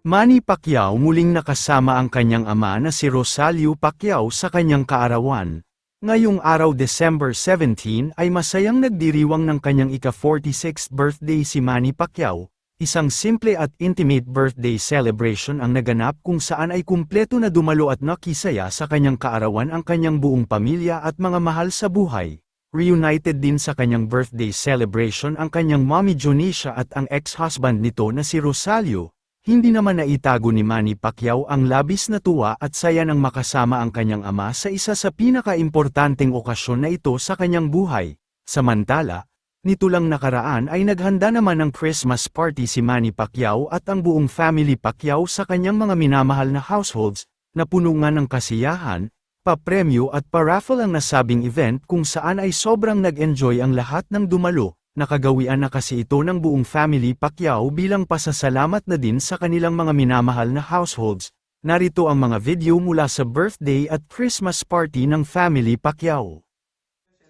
Manny Pacquiao muling nakasama ang kanyang ama na si Rosalio Pacquiao sa kanyang kaarawan. Ngayong araw December 17 ay masayang nagdiriwang ng kanyang ika-46th birthday si Manny Pacquiao, isang simple at intimate birthday celebration ang naganap kung saan ay kumpleto na dumalo at nakisaya sa kanyang kaarawan ang kanyang buong pamilya at mga mahal sa buhay. Reunited din sa kanyang birthday celebration ang kanyang mommy Jonisha at ang ex-husband nito na si Rosalio. Hindi naman naitago ni Manny Pacquiao ang labis na tuwa at saya nang makasama ang kanyang ama sa isa sa pinaka-importanteng okasyon na ito sa kanyang buhay. Samantala, nito lang nakaraan ay naghanda naman ng Christmas party si Manny Pacquiao at ang buong family Pacquiao sa kanyang mga minamahal na households, na puno ng kasiyahan, papremyo at paraffle ang nasabing event kung saan ay sobrang nag-enjoy ang lahat ng dumalo. Nakagawian na kasi ito ng buong family Pacquiao bilang pasasalamat na din sa kanilang mga minamahal na households. Narito ang mga video mula sa birthday at Christmas party ng family Pacquiao.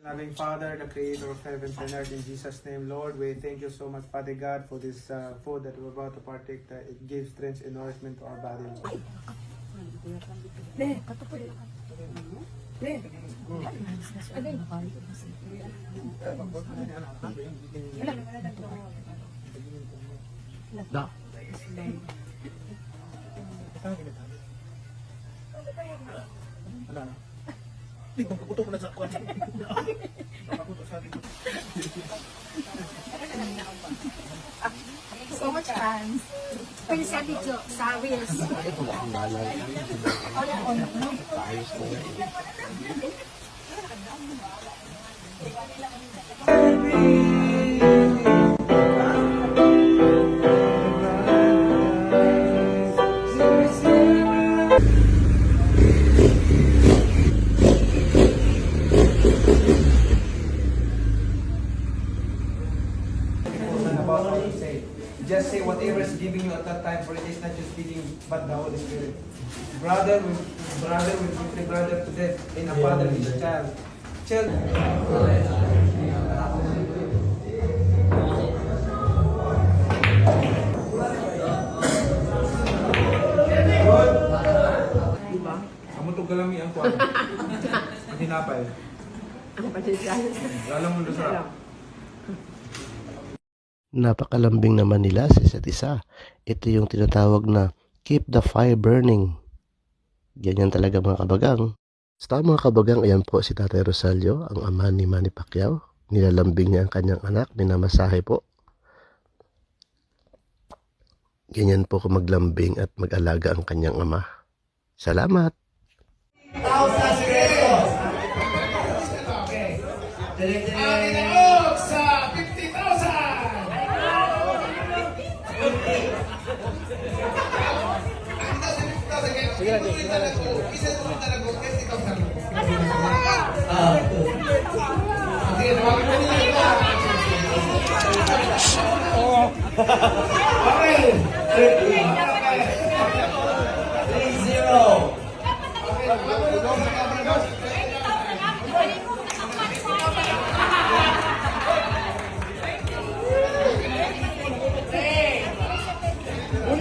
Loving Father, the Creator of heavens and earth, in Jesus' name, Lord, we thank you so much, Father God, for this uh, food that we're about to partake. That it gives strength and nourishment to our body. Lord. Da. Ano na? Di ba kukutok na sa kwan? Nakakutok sa akin. So much fans. Pwede sa video, sa wheels. Ito lang, malay. Ayos ko. Just say whatever is giving you at that time, for it is not just feeding, but the Holy Spirit. Brother will, brother will betray brother to death, and a father his child. Child. Ka lang ang kuwan. Hindi napay. Alam mo sa napakalambing naman nila sa isa't isa. Ito yung tinatawag na keep the fire burning. Ganyan talaga mga kabagang. Sa mga kabagang, ayan po si Tatay Rosalio, ang ama ni Manny Pacquiao. Nilalambing niya ang kanyang anak, minamasahe po. Ganyan po kung maglambing at mag-alaga ang kanyang ama. Salamat! sa Sige lang, sige lang. Isa ko talaga, kasi ikaw sa Ah. Sige, tawagin ko nila. Oo. Okay. 3-0. Un